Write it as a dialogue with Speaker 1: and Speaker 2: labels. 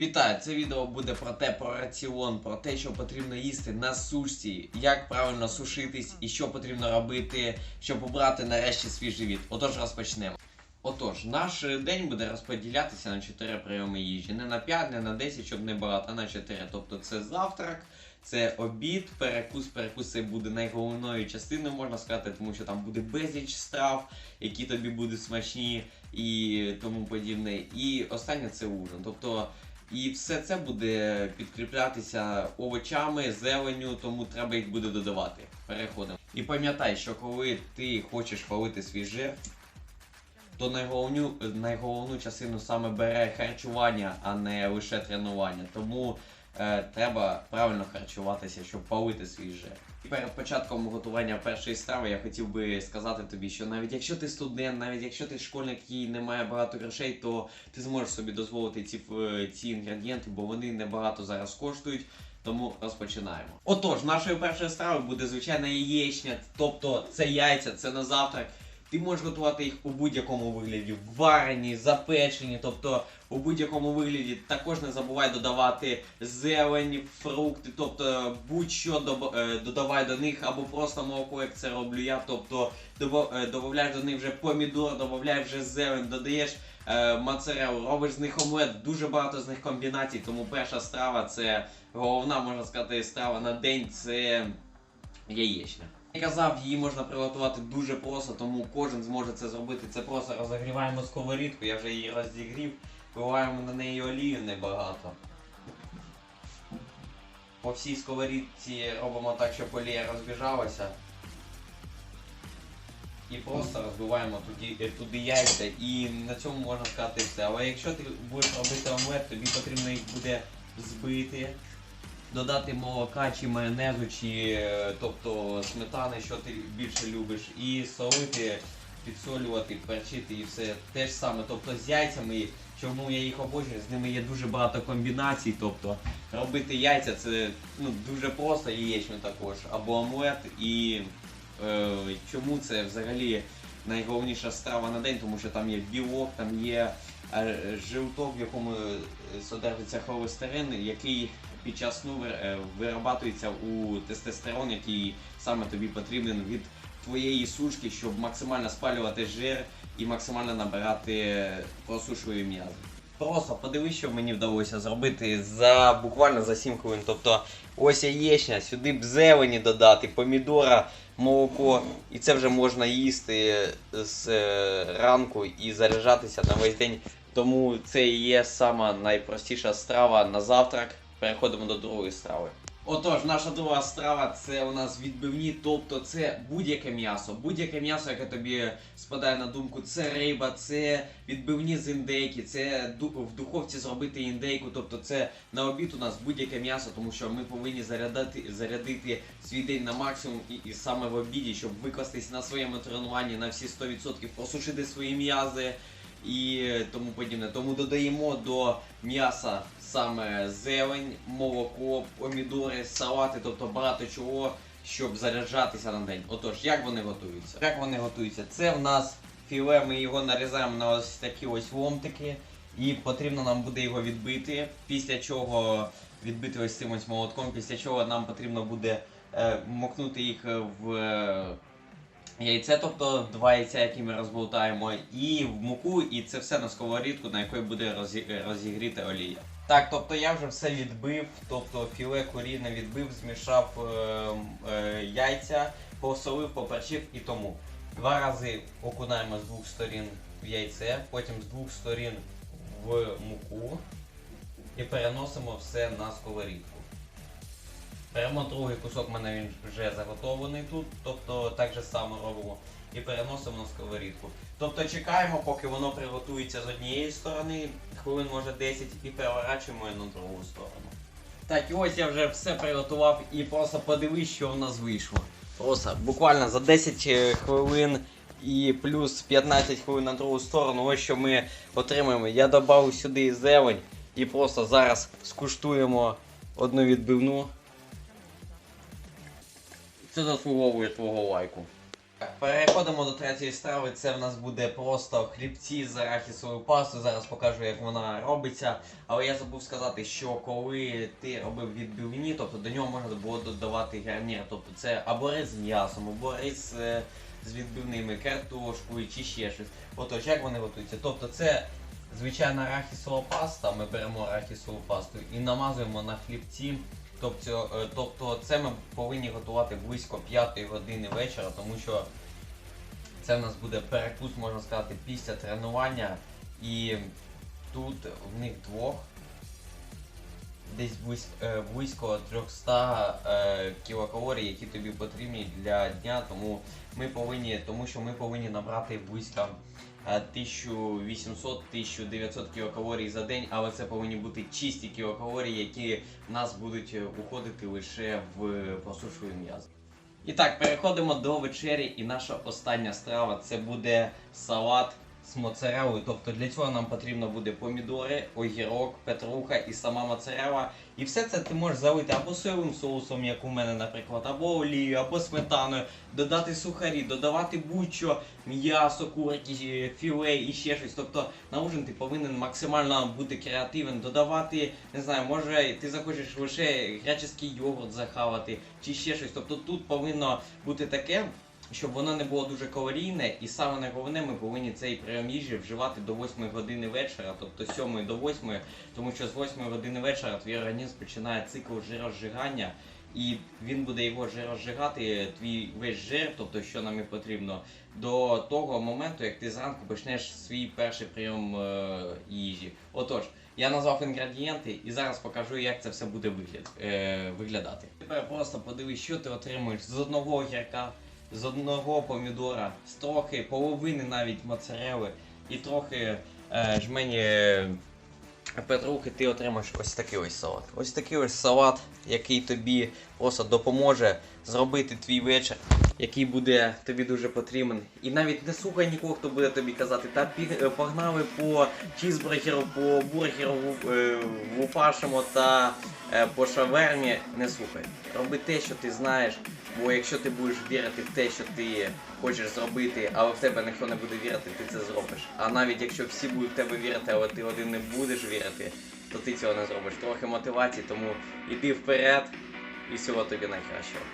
Speaker 1: Вітаю! Це відео буде про те, про раціон, про те, що потрібно їсти на сушці, як правильно сушитись і що потрібно робити, щоб обрати нарешті свій живіт. Отож, розпочнемо. Отож, наш день буде розподілятися на 4 прийоми їжі. Не на 5, не на 10, щоб не багато, а на 4. Тобто це завтрак, це обід, перекус. Перекус це буде найголовною частиною, можна сказати, тому що там буде безліч страв, які тобі будуть смачні і тому подібне. І останнє це ужин. Тобто і все це буде підкріплятися овочами, зеленню, тому треба їх буде додавати. Переходимо. І пам'ятай, що коли ти хочеш хвалити свій жир, то найголовню, найголовну частину саме бере харчування, а не лише тренування. Тому треба правильно харчуватися, щоб палити свій жир. І перед початком готування першої страви я хотів би сказати тобі, що навіть якщо ти студент, навіть якщо ти школьник, який не має багато грошей, то ти зможеш собі дозволити ці, е, ці інгредієнти, бо вони небагато зараз коштують. Тому розпочинаємо. Отож, нашою першою стравою буде звичайна яєчня, тобто це яйця, це на завтрак. Ти можеш готувати їх у будь-якому вигляді, варені, запечені, тобто у будь-якому вигляді. Також не забувай додавати зелень, фрукти, тобто будь-що е, додавай до них, або просто молоко, як це роблю я. Тобто е, додаєш до них вже помідор, додаєш вже зелень, додаєш е, робиш з них омлет, дуже багато з них комбінацій. Тому перша страва це головна, можна сказати, страва на день це яєчня. Казав, її можна приготувати дуже просто, тому кожен зможе це зробити. Це просто розігріваємо сковорідку, я вже її розігрів, виливаємо на неї олію небагато. По всій сковорідці робимо так, щоб олія розбіжалася. І просто розбиваємо туди, е, туди яйця і на цьому можна сказати все. Але якщо ти будеш робити омлет, тобі потрібно їх буде збити, додати молока чи майонезу, чи е, тобто сметани, що ти більше любиш, і солити, підсолювати, перчити і все те ж саме. Тобто з яйцями, чому я їх обожнюю, з ними є дуже багато комбінацій. Тобто робити яйця це ну, дуже просто, яєчню також, або омлет. І е, чому це взагалі найголовніша страва на день, тому що там є білок, там є е, жилток, в якому е, содержиться холестерин, який під час сну е, вирабатується у тестостерон, який саме тобі потрібен від твоєї сушки, щоб максимально спалювати жир і максимально набирати просушливі м'язи. Просто подивись, що мені вдалося зробити за буквально за 7 хвилин. Тобто ось яєчня, сюди б зелені додати, помідора, молоко, і це вже можна їсти з е, ранку і заряджатися на весь день. Тому це і є сама найпростіша страва на завтрак. Переходимо до другої страви. Отож, наша друга страва це у нас відбивні, тобто це будь-яке м'ясо. Будь-яке м'ясо, яке тобі спадає на думку, це риба, це відбивні з індейки, це в духовці зробити індейку. Тобто це на обід у нас будь-яке м'ясо, тому що ми повинні зарядити, зарядити свій день на максимум і, і саме в обіді, щоб викластись на своєму тренуванні на всі 100%, просушити свої м'язи і тому подібне. Тому додаємо до м'яса саме зелень, молоко, помідори, салати, тобто багато чого, щоб заряджатися на день. Отож, як вони готуються? Як вони готуються? Це в нас філе, ми його нарізаємо на ось такі ось ломтики. І потрібно нам буде його відбити, після чого відбити ось цим ось молотком, після чого нам потрібно буде е, мокнути їх в е, яйце, тобто два яйця, які ми розболтаємо, і в муку, і це все на сковорідку, на якої буде розі- розігріта олія. Так, тобто я вже все відбив, тобто філе куріне відбив, змішав е, е, яйця, посолив, поперчив і тому. Два рази окунаємо з двох сторін в яйце, потім з двох сторін в муку і переносимо все на сковорідку. Беремо другий кусок, в мене він вже заготовлений тут, тобто так же само робимо. І переносимо на сковорідку. Тобто чекаємо, поки воно приготується з однієї сторони, хвилин може 10, і переворачуємо на другу сторону. Так, і ось я вже все приготував і просто подивись, що в нас вийшло. Просто буквально за 10 хвилин і плюс 15 хвилин на другу сторону, ось що ми отримаємо. Я додав сюди зелень і просто зараз скуштуємо одну відбивну. Це заслуговує твого лайку. Переходимо до третьої страви. Це в нас буде просто хлібці з арахісовою пастою. Зараз покажу, як вона робиться. Але я забув сказати, що коли ти робив відбивні, тобто до нього можна було додавати гарнір. Тобто це або рис з м'ясом, або рис е, з відбивними картошкою чи ще щось. Отож, як вони готуються? Тобто це звичайна арахісова паста. Ми беремо арахісову пасту і намазуємо на хлібці. Тобто, е, тобто це ми повинні готувати близько 5 години вечора, тому що це в нас буде перекус, можна сказати, після тренування. І тут в них двох десь близько, е, близько 300 е, кілокалорій, які тобі потрібні для дня. Тому ми повинні, тому що ми повинні набрати близько е, 1800-1900 кілокалорій за день, але це повинні бути чисті кілокалорії, які в нас будуть е, уходити лише в просушую м'язу. І так, переходимо до вечері, і наша остання страва це буде салат з моцарелою. Тобто для цього нам потрібно буде помідори, огірок, петруха і сама моцарела. І все це ти можеш залити або соєвим соусом, як у мене, наприклад, або олією, або сметаною, додати сухарі, додавати будь-що, м'ясо, курки, філе і ще щось. Тобто на ужин ти повинен максимально бути креативним, додавати, не знаю, може ти захочеш лише греческий йогурт захавати чи ще щось. Тобто тут повинно бути таке. Щоб воно не було дуже калорійне, і саме найголовне, ми повинні цей прийом їжі вживати до 8 години вечора, тобто з 7 до 8, тому що з 8 години вечора твій організм починає цикл жирозжигання, і він буде його жирозжигати, твій весь жир, тобто що нам і потрібно, до того моменту, як ти зранку почнеш свій перший прийом е, їжі. Отож, я назвав інгредієнти і зараз покажу, як це все буде вигляд, е, виглядати. Тепер просто подивись, що ти отримуєш з одного огірка, з одного помідора, з трохи половини навіть моцарели і трохи е, жмені е, петрухи, ти отримаєш ось такий ось салат. Ось такий ось салат, який тобі просто допоможе зробити твій вечір, який буде тобі дуже потрібен. І навіть не слухай нікого, хто буде тобі казати, та е, погнали по чізбургеру, по бургеру в- е, лупашимо та е, по шавермі. Не слухай. Роби те, що ти знаєш. Бо якщо ти будеш вірити в те, що ти хочеш зробити, але в тебе ніхто не буде вірити, ти це зробиш. А навіть якщо всі будуть в тебе вірити, але ти один не будеш вірити, то ти цього не зробиш. Трохи мотивації, тому іди вперед і всього тобі найкращого.